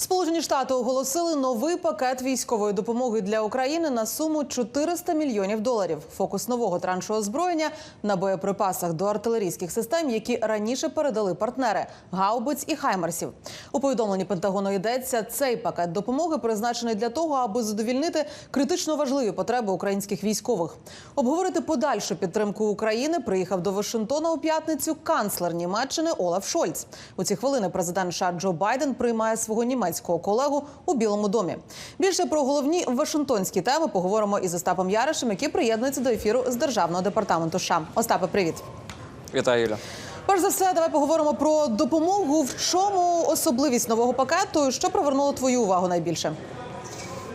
Сполучені Штати оголосили новий пакет військової допомоги для України на суму 400 мільйонів доларів. Фокус нового траншу озброєння на боєприпасах до артилерійських систем, які раніше передали партнери гаубиць і хаймерсів. У повідомленні Пентагону йдеться, цей пакет допомоги призначений для того, аби задовільнити критично важливі потреби українських військових. Обговорити подальшу підтримку України приїхав до Вашингтона у п'ятницю канцлер Німеччини Олаф Шольц. У ці хвилини президент США Джо Байден приймає свого німецького колегу у Білому домі. Більше про головні вашингтонські теми поговоримо із Остапом Яришем, який приєднується до ефіру з державного департаменту США. Остапе, привіт. Вітаю, Юля. Перш за все, давай поговоримо про допомогу. В чому особливість нового пакету? Що привернуло твою увагу найбільше?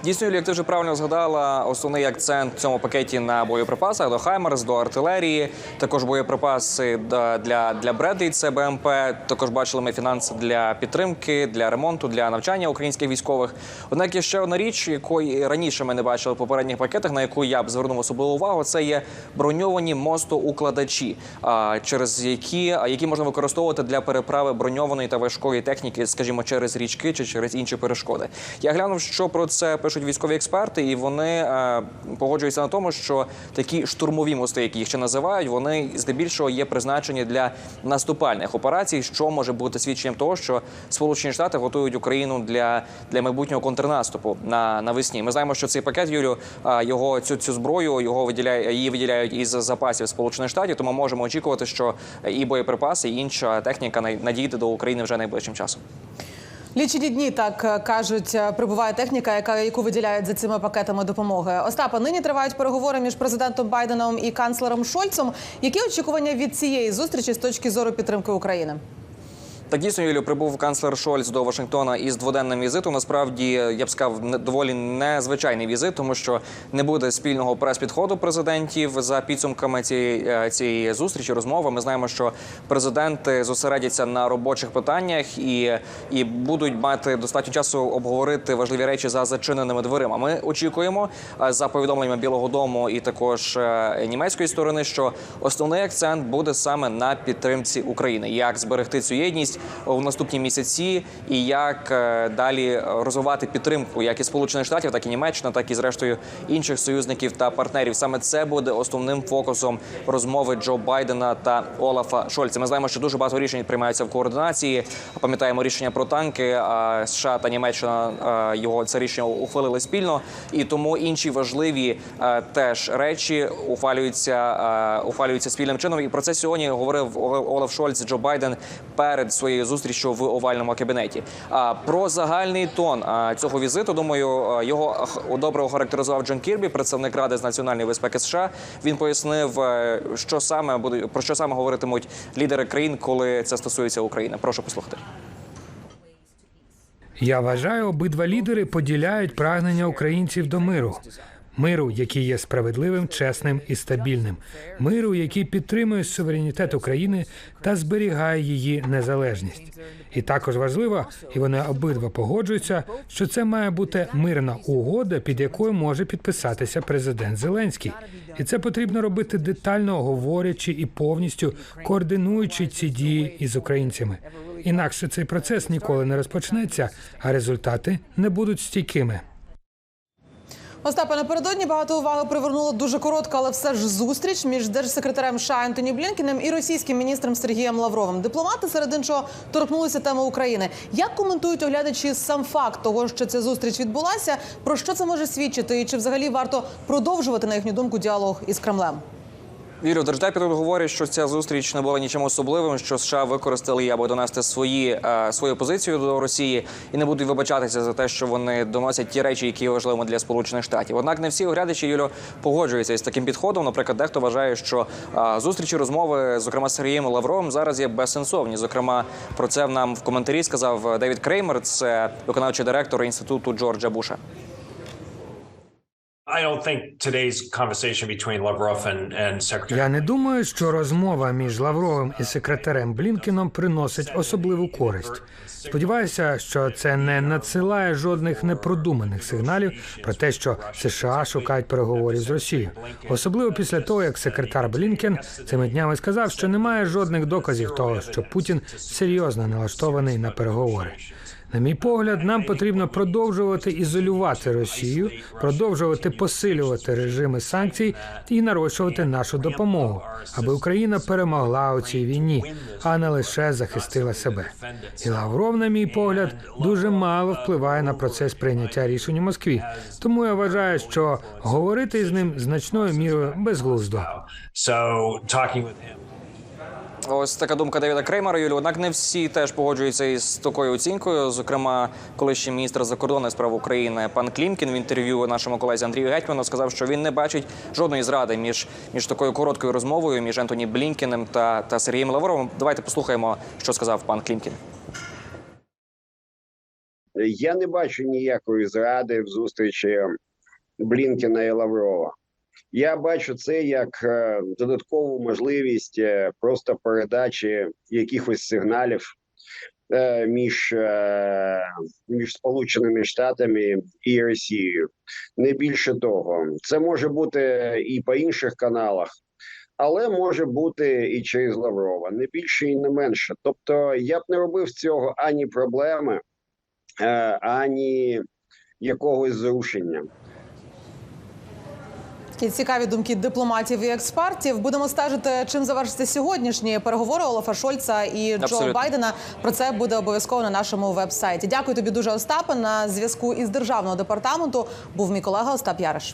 Дійсно, як ти вже правильно згадала, основний акцент в цьому пакеті на боєприпасах до Хаймерс, до артилерії, також боєприпаси для, для Бредлі, це БМП. Також бачили ми фінанси для підтримки, для ремонту, для навчання українських військових. Однак є ще одна річ, якої раніше ми не бачили в попередніх пакетах, на яку я б звернув особливу увагу. Це є броньовані мостоукладачі, через які, які можна використовувати для переправи броньованої та важкої техніки, скажімо, через річки чи через інші перешкоди. Я глянув, що про це пишуть військові експерти, і вони е, погоджуються на тому, що такі штурмові мости, які їх ще називають, вони здебільшого є призначені для наступальних операцій, що може бути свідченням того, що Сполучені Штати готують Україну для, для майбутнього контрнаступу на навесні. Ми знаємо, що цей пакет Юлю е, його цю цю зброю його виділяє її виділяють із запасів Сполучених Штатів. Тому можемо очікувати, що і боєприпаси, і інша техніка надійде до України вже найближчим часом. Лічені дні так е, кажуть, е, прибуває техніка, яка яку виділяють за цими пакетами допомоги. Остапа, нині тривають переговори між президентом Байденом і канцлером Шольцем. Які очікування від цієї зустрічі з точки зору підтримки України? Так дійсно, Юлію, прибув канцлер Шольц до Вашингтона із дводенним візитом. Насправді я б сказав, доволі незвичайний візит, тому що не буде спільного прес-підходу президентів за підсумками цієї, е, цієї зустрічі. Розмови. Ми знаємо, що президенти зосередяться на робочих питаннях і, і будуть мати достатньо часу обговорити важливі речі за зачиненими дверима. Ми очікуємо е, за повідомленнями Білого Дому і також е, німецької сторони, що основний акцент буде саме на підтримці України, як зберегти цю єдність у наступні місяці, і як е, далі розвивати підтримку як і Сполучених Штатів, так і Німеччина, так і зрештою інших союзників та партнерів. Саме це буде основним фокусом розмови Джо Байдена та Олафа Шольца. Ми знаємо, що дуже багато рішень приймаються в координації. Пам'ятаємо рішення про танки. А США та Німеччина його це рішення ухвалили спільно, і тому інші важливі е, теж речі ухвалюються, е, ухвалюються спільним чином. І про це сьогодні говорив Олаф Шольц Джо Байден перед своєю зустрічю в овальному кабінеті. А про загальний тон цього візиту, думаю, його добре охарактеризував Джон Кірбі, представник ради з національної безпеки США. Він пояснив, е, що саме буде про що саме говоритимуть лідери країн, коли це стосується України. Прошу послухати. Я вважаю, обидва лідери поділяють прагнення українців до миру. Миру, який є справедливим, чесним і стабільним, миру, який підтримує суверенітет України та зберігає її незалежність. І також важливо, і вони обидва погоджуються, що це має бути мирна угода, під якою може підписатися президент Зеленський. І це потрібно робити детально говорячи і повністю координуючи ці дії із українцями. Інакше цей процес ніколи не розпочнеться, а результати не будуть стійкими. Остапа, напередодні багато уваги привернула дуже коротка, але все ж зустріч між держсекретарем США Антоні Блінкіним і російським міністром Сергієм Лавровим. Дипломати серед іншого торкнулися теми України. Як коментують оглядачі сам факт того, що ця зустріч відбулася? Про що це може свідчити? І чи взагалі варто продовжувати на їхню думку діалог із Кремлем? Вірю, держдепі тут говорять, що ця зустріч не була нічим особливим, що США використали її, аби донести свої е, свою позицію до Росії і не будуть вибачатися за те, що вони доносять ті речі, які є важливими для Сполучених Штатів. Однак не всі оглядачі Юлю погоджуються із таким підходом. Наприклад, дехто вважає, що е, зустрічі розмови, зокрема з Сергієм Лавровим, зараз є безсенсовні. Зокрема, про це нам в коментарі сказав Девід Креймер, це виконавчий директор інституту Джорджа Буша. Я не думаю, що розмова між Лавровим і секретарем Блінкіном приносить особливу користь. Сподіваюся, що це не надсилає жодних непродуманих сигналів про те, що США шукають переговорів з Росією, особливо після того, як секретар Блінкен цими днями сказав, що немає жодних доказів того, що Путін серйозно налаштований на переговори. На мій погляд, нам потрібно продовжувати ізолювати Росію, продовжувати посилювати режими санкцій і нарощувати нашу допомогу, аби Україна перемогла у цій війні, а не лише захистила себе. І Лавров, на мій погляд, дуже мало впливає на процес прийняття рішень у Москві. Тому я вважаю, що говорити з ним значною мірою безглуздо. So talking with him. Ось така думка Девіда Креймера, Юлі. Однак не всі теж погоджуються із такою оцінкою. Зокрема, колишній міністр закордонних справ України пан Клімкін в інтерв'ю нашому колезі Андрію Гетьману сказав, що він не бачить жодної зради між, між такою короткою розмовою між Ентоні Блінкіним та, та Сергієм Лавровим. Давайте послухаємо, що сказав пан Клімкін. Я не бачу ніякої зради в зустрічі Блінкена і Лаврова. Я бачу це як е, додаткову можливість е, просто передачі якихось сигналів е, між, між Сполученими Штатами і Росією. Не більше того, це може бути і по інших каналах. Але може бути і через Лаврова, не більше і не менше. Тобто я б не робив з цього ані проблеми, ані якогось зрушення. Такі цікаві думки дипломатів і експертів. Будемо стежити, чим завершиться сьогоднішні переговори Олафа Шольца і Джо Абсолютно. Байдена. Про це буде обов'язково на нашому веб-сайті. Дякую тобі дуже, Остапе. На зв'язку із державного департаменту був мій колега Остап Яриш.